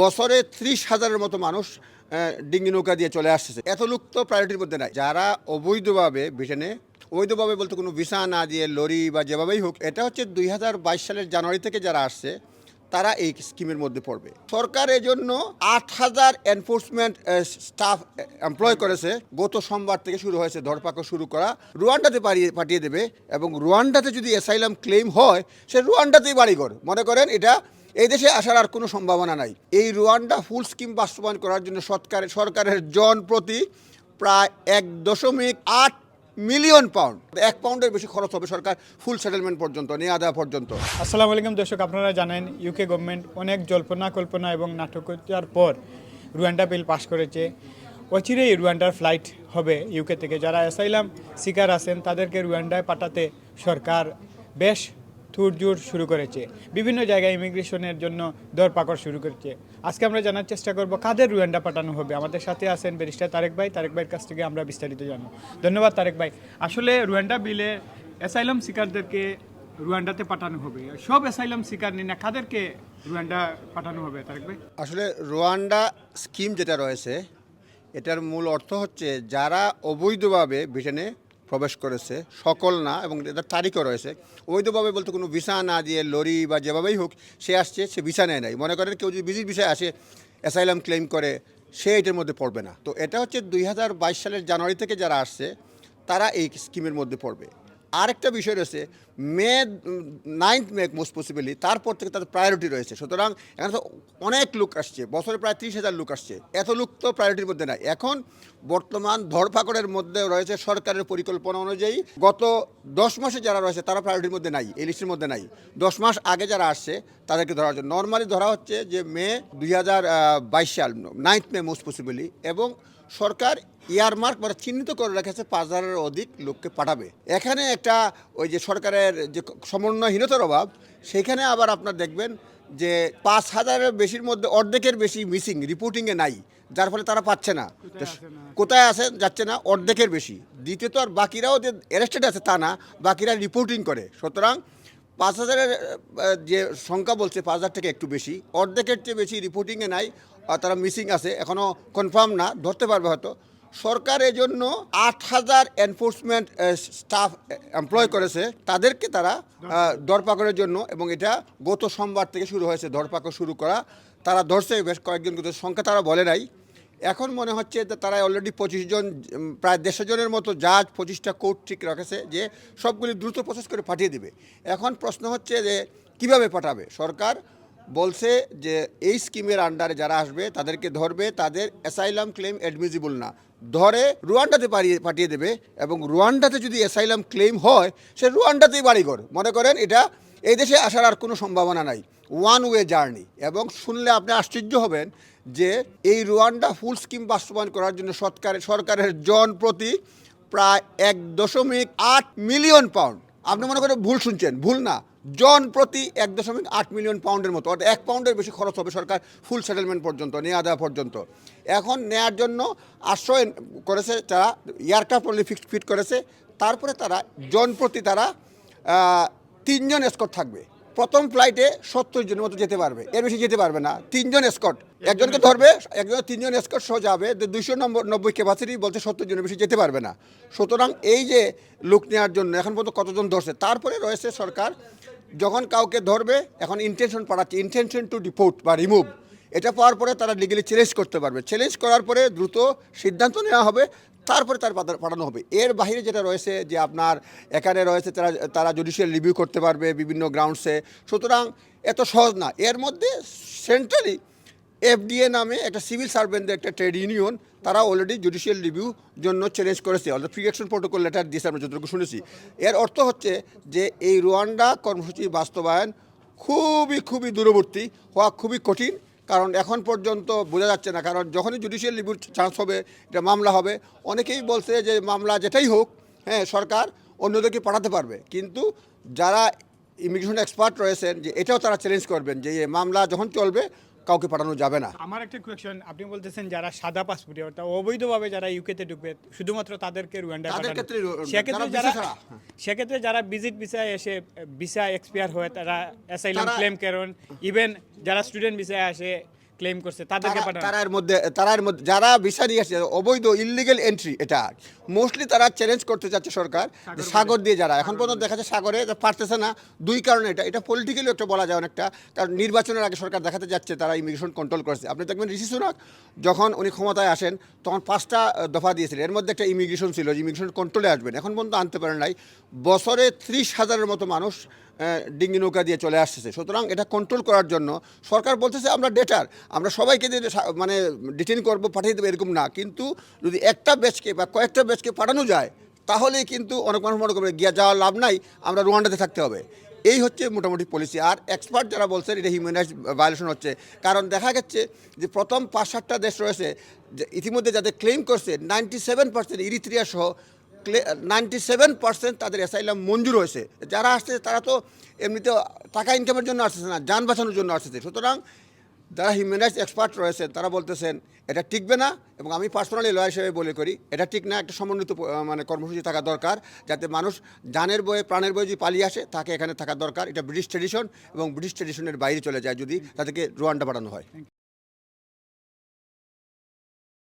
বছরে ত্রিশ হাজারের মতো মানুষ ডিঙ্গি নৌকা দিয়ে চলে আসছে এত লোক তো প্রায়োরিটির মধ্যে নাই। যারা অবৈধভাবে ব্রিটেনে, অবৈধভাবে বলতে কোনো ভিসা না দিয়ে লরি বা যেভাবেই হোক, এটা হচ্ছে দুই হাজার বাইশ সালের জানুয়ারি থেকে যারা আসছে, তারা এই স্কিমের মধ্যে পড়বে। সরকার এজন্য আট হাজার এনফোর্সমেন্ট স্টাফ এমপ্লয় করেছে। গত সোমবার থেকে শুরু হয়েছে, ধরপাকড় শুরু করা। রুয়ান্ডাতে পাঠিয়ে দেবে এবং রুয়ান্ডাতে যদি অ্যাসাইলাম ক্লেম হয়, সে রুয়ান্ডাতেই বাড়ি বাড়িঘর। মনে করেন এটা এই দেশে আসার আর কোনো সম্ভাবনা নাই। এই রুয়ান্ডা ফুল স্কিম বাস্তবায়ন করার জন্য সরকারের সরকারের জন প্রতি প্রায় এক দশমিক আট মিলিয়ন পাউন্ড। এক পাউন্ডের বেশি খরচ হবে সরকার ফুল সেটেলমেন্ট পর্যন্ত নেওয়া দেওয়া পর্যন্ত। আসসালামু আলাইকুম দর্শক, আপনারা জানেন ইউকে গভর্নমেন্ট অনেক জল্পনা কল্পনা এবং নাটকতার পর রুয়ান্ডা বিল পাশ করেছে। অচিরেই রুয়ান্ডার ফ্লাইট হবে ইউকে থেকে। যারা অ্যাসাইলাম শিকার আছেন, তাদেরকে রুয়ান্ডায় পাঠাতে সরকার বেশ জোর শুরু করেছে। বিভিন্ন জায়গায় ইমিগ্রেশনের জন্য দরপাকড় শুরু করেছে। আজকে আমরা জানার চেষ্টা করব কাদের রুয়ান্ডা পাঠানো হবে। আমাদের সাথে আছেন ব্যারিস্টার তারেক ভাই। তারেক ভাইয়ের কাছ থেকে আমরা বিস্তারিত জানব। ধন্যবাদ তারেক ভাই। আসলে রুয়ান্ডা বিলে অ্যাসাইলাম শিকারদেরকে রুয়ান্ডাতে পাঠানো হবে। সব অ্যাসাইলাম শিকার নিয়ে না, কাদেরকে রুয়ান্ডা পাঠানো হবে তারেক ভাই? আসলে রুয়ান্ডা স্কিম যেটা রয়েছে, এটার মূল অর্থ হচ্ছে যারা অবৈধভাবে ব্রিটেনে প্রবেশ করেছে, সকল না এবং এটার তারিখও রয়েছে। অবৈধভাবে বলতে কোনো ভিসা না দিয়ে লরি বা যেভাবেই হোক, সে আসছে, সে ভিসা নেয় নাই। মনে করেন কেউ যদি ভিজিট ভিসায় আসে, অ্যাসাইলাম ক্লেম করে, সে এটার মধ্যে পড়বে না। তো এটা হচ্ছে দুই হাজার বাইশ সালের জানুয়ারি থেকে যারা আসছে, তারা এই স্কিমের মধ্যে পড়বে। আরেকটা বিষয় রয়েছে May ninth May most possibly তারপর থেকে তাদের প্রায়োরিটি রয়েছে। সুতরাং এখানে তো অনেক লোক আসছে, বছরে প্রায় ত্রিশ হাজার লোক আসছে। এত লোক তো প্রায়োরিটির মধ্যে নাই। এখন বর্তমান ধরপাকড়ের মধ্যে রয়েছে সরকারের পরিকল্পনা অনুযায়ী গত দশ মাসে যারা রয়েছে, তারা প্রায়োরিটির মধ্যে নাই, এই লিস্টের মধ্যে নাই। দশ মাস আগে যারা আসছে, তাদেরকে ধরা হচ্ছে নর্মালি ধরা হচ্ছে যে মে দুই হাজার বাইশ সাল নাইন্থ মে মোস্ট পসিবলি এবং সরকার ইয়ারমার্ক মানে চিহ্নিত করে রেখেছে পাঁচ হাজারের অধিক লোককে পাঠাবে। এখানে একটা ওই যে সরকারের যে সমন্বয়হীনতার অভাব সেখানে আবার আপনার দেখবেন যে পাঁচ হাজারের বেশির মধ্যে অর্ধেকের বেশি মিসিং রিপোর্টিংয়ে নাই যার ফলে তারা পাচ্ছে না। কোথায় আছে যাচ্ছে না অর্ধেকের বেশি। দ্বিতীয়ত আর বাকিরাও যে অ্যারেস্টেড আছে তা না বাকিরা রিপোর্টিং করে। সুতরাং পাঁচ হাজারের যে সংখ্যা বলছে পাঁচ হাজার থেকে একটু বেশি অর্ধেকের চেয়ে বেশি রিপোর্টিংয়ে নাই আর তারা মিসিং আছে এখনও কনফার্ম না ধরতে পারবে হয়তো। সরকার এজন্য আট হাজার এনফোর্সমেন্ট স্টাফ এমপ্লয় করেছে। তাদেরকে তারা আহ, দরপাকড়ের জন্য এবং এটা গত সোমবার থেকে শুরু হয়েছে ধরপাকড় শুরু করা। তারা ধরছে বেশ কয়েকজন কিন্তু সংখ্যা তারা বলে নাই। এখন মনে হচ্ছে যে তারা অলরেডি পঁচিশ জন প্রায় দেড়শো জনের মতো জাজ পঁচিশটা কোর্ট ঠিক রেখেছে যে সবগুলি দ্রুত প্রসেস করে পাঠিয়ে দিবে। এখন প্রশ্ন হচ্ছে যে কীভাবে পাঠাবে? সরকার বলছে যে এই স্কিমের আন্ডারে যারা আসবে, তাদেরকে ধরবে, তাদের অ্যাসাইলাম ক্লেম অ্যাডমিজিবল না। ধরে রুয়ান্ডাতে পাঠিয়ে পাঠিয়ে দেবে এবং রুয়ান্ডাতে যদি অ্যাসাইলাম ক্লেম হয়, সে রুয়ান্ডাতেই বাড়িঘর। মনে করেন এটা, এই দেশে আসার আর কোনো সম্ভাবনা নাই। ওয়ান ওয়ে জার্নি এবং শুনলে আপনি আশ্চর্য হবেন যে এই রুয়ান্ডা ফুল স্কিম বাস্তবায়ন করার জন্য সরকারের সরকারের জন প্রতি প্রায় এক দশমিক আট মিলিয়ন পাউন্ড আপনি মনে করেন ভুল শুনছেন, ভুল না। জন প্রতি এক দশমিক আট মিলিয়ন পাউন্ডের মতো, অর্থাৎ এক পাউন্ডের বেশি খরচ হবে সরকার ফুল সেটেলমেন্ট পর্যন্ত নেওয়া দেওয়া পর্যন্ত। এখন নেয়ার জন্য আশ্রয় করেছে তারা এয়ারক্রাফট অনলি ফিক্সড ফিট করেছে, তারপরে তারা, জন প্রতি তারা তিনজন স্কোর থাকবে। প্রথম ফ্লাইটে সত্তর জনের মতো যেতে পারবে। এর বেশি যেতে পারবে না। তিনজন এসকট একজনকে ধরবে, একজন তিনজন এসকট সহ যাবে। দুইশো নম্বর, নব্বই ক্যাপাসিটি বলছে সত্তর জনের বেশি যেতে পারবে না। সুতরাং এই যে লোক নেওয়ার জন্য এখন পর্যন্ত কতজন ধরছে, তারপরে রয়েছে সরকার, যখন কাউকে ধরবে, এখন ইন্টেনশন পাঠাচ্ছে। ইন্টেনশন টু ডিপোর্ট বা রিমুভ এটা পাওয়ার পরে তারা লিগেলি চ্যালেঞ্জ করতে পারবে। চ্যালেঞ্জ করার পরে দ্রুত সিদ্ধান্ত নেওয়া হবে। তারপরে তার পাঠানো হবে। এর বাইরে যেটা রয়েছে যে আপনার এখানে রয়েছে তারা তারা জুডিশিয়াল রিভিউ করতে পারবে বিভিন্ন গ্রাউন্ডসে সুতরাং এত সহজ না। এর মধ্যে সেন্ট্রালি এফডিএ নামে একটা সিভিল সার্ভেন্টদের একটা ট্রেড ইউনিয়ন তারা অলরেডি জুডিশিয়াল রিভিউ জন্য চ্যালেঞ্জ করেছে। অর্থাৎ প্রি অ্যাকশন প্রোটোকল লেটার দিয়েছে আমরা যতটুকু শুনেছি। এর অর্থ হচ্ছে যে এই রুয়ান্ডা কর্মসূচি বাস্তবায়ন খুবই খুবই দূরবর্তী, হওয়া খুবই কঠিন। কারণ এখন পর্যন্ত বোঝা যাচ্ছে না, কারণ যখনই জুডিশিয়াল রিভিউ চান্স হবে, এটা মামলা হবে। অনেকেই বলছে যে মামলা যেটাই হোক হ্যাঁ সরকার অন্যদেরকে পাঠাতে পারবে। কিন্তু যারা ইমিগ্রেশন এক্সপার্ট রয়েছেন, যে এটাও তারা চ্যালেঞ্জ করবেন যে মামলা যখন চলবে কাউকে পাঠানো যাবে না। আমার একটা কোয়েশ্চন আপনি বলতেছেন যারা সাদা পাসপোর্টে অর্থাৎ অবৈধভাবে যারা ইউকেতে ঢুকবে শুধুমাত্র তাদেরকে রুয়ান্ডা তাদের ক্ষেত্রে সেক্ষেত্রে যারা visa সেক্ষেত্রে যারা ভিজিট ভিসায় এসে ভিসা এক্সপায়ার হয় তারা অ্যাসাইলাম ক্লেম করেন। ইভেন যারা স্টুডেন্ট ভিসায় আসে ক্লেম করছে তাদেরকে তারা- এর মধ্যে তারা এর মধ্যে যারা ভিসা নিয়ে আসছে অবৈধ ইলিগেল এন্ট্রি এটা। মোস্টলি তারা চ্যালেঞ্জ করতে চাচ্ছে সরকার সাগর দিয়ে যারা। এখন পর্যন্ত দেখা যাচ্ছে সাগরে পারতেছে না। দুই কারণে এটা এটা পলিটিক্যালি একটা বলা যায় অনেকটা। কারণ নির্বাচনের আগে সরকার দেখাতে যাচ্ছে তারা ইমিগ্রেশন কন্ট্রোল করেছে। আপনি দেখবেন ঋষি সুনাক যখন উনি ক্ষমতায় আসেন তখন পাঁচটা দফা দিয়েছিলেন। এর মধ্যে একটা ইমিগ্রেশন ছিল যে ইমিগ্রেশন কন্ট্রোলে আসবেন। এখন পর্যন্ত আনতে পারেন নাই। বছরে ত্রিশ হাজারের মতো মানুষ ডিঙ্গি নৌকা দিয়ে চলে আসতেছে। সুতরাং এটা কন্ট্রোল করার জন্য সরকার বলতেছে, আমরা ডেটার আমরা সবাইকে দিয়ে মানে ডিটেন করব, পাঠিয়ে দেবো, এরকম না। কিন্তু যদি একটা ব্যাচকে বা কয়েকটা ব্যাচকে পাঠানো যায়, তাহলেই কিন্তু অনেক মানুষ মনে করবে, গিয়া যাওয়ার লাভ নাই, আমরা রুয়ান্ডাতে থাকতে হবে। এই হচ্ছে মোটামুটি পলিসি আর এক্সপার্ট যারা বলছেন এটা হিউম্যান রাইটস ভায়োলেশন হচ্ছে। কারণ দেখা গেছে যে প্রথম পাঁচ সাতটা দেশ রয়েছে ইতিমধ্যে যাদের ক্লেম করছে নাইনটি সেভেন পার্সেন্ট ইরিত্রিয়া সহ নাইনটি সেভেন পার্সেন্ট তাদের অ্যাসাইলাম মঞ্জুর হয়েছে। যারা আসছে তারা তো এমনিতে টাকা ইনকামের জন্য আসতেছে না, যান বাঁচানোর জন্য আসতেছে। সুতরাং যারা হিউম্যান রাইটস এক্সপার্ট রয়েছেন তারা বলতেছেন, এটা টিকবে না। এবং আমি পার্সোনালি লয়ার হিসেবে বলে করি, এটা ঠিক না, একটা সমন্বিত মানে কর্মসূচি থাকা দরকার, যাতে মানুষ জানের বয়ে, প্রাণের বয়ে যদি পালিয়ে আসে, তাকে এখানে থাকা দরকার। এটা ব্রিটিশ ট্রেডিশন এবং ব্রিটিশ ট্রেডিশনের বাইরে চলে যায় যদি তাদেরকে রুয়ান্ডা পাঠানো হয়।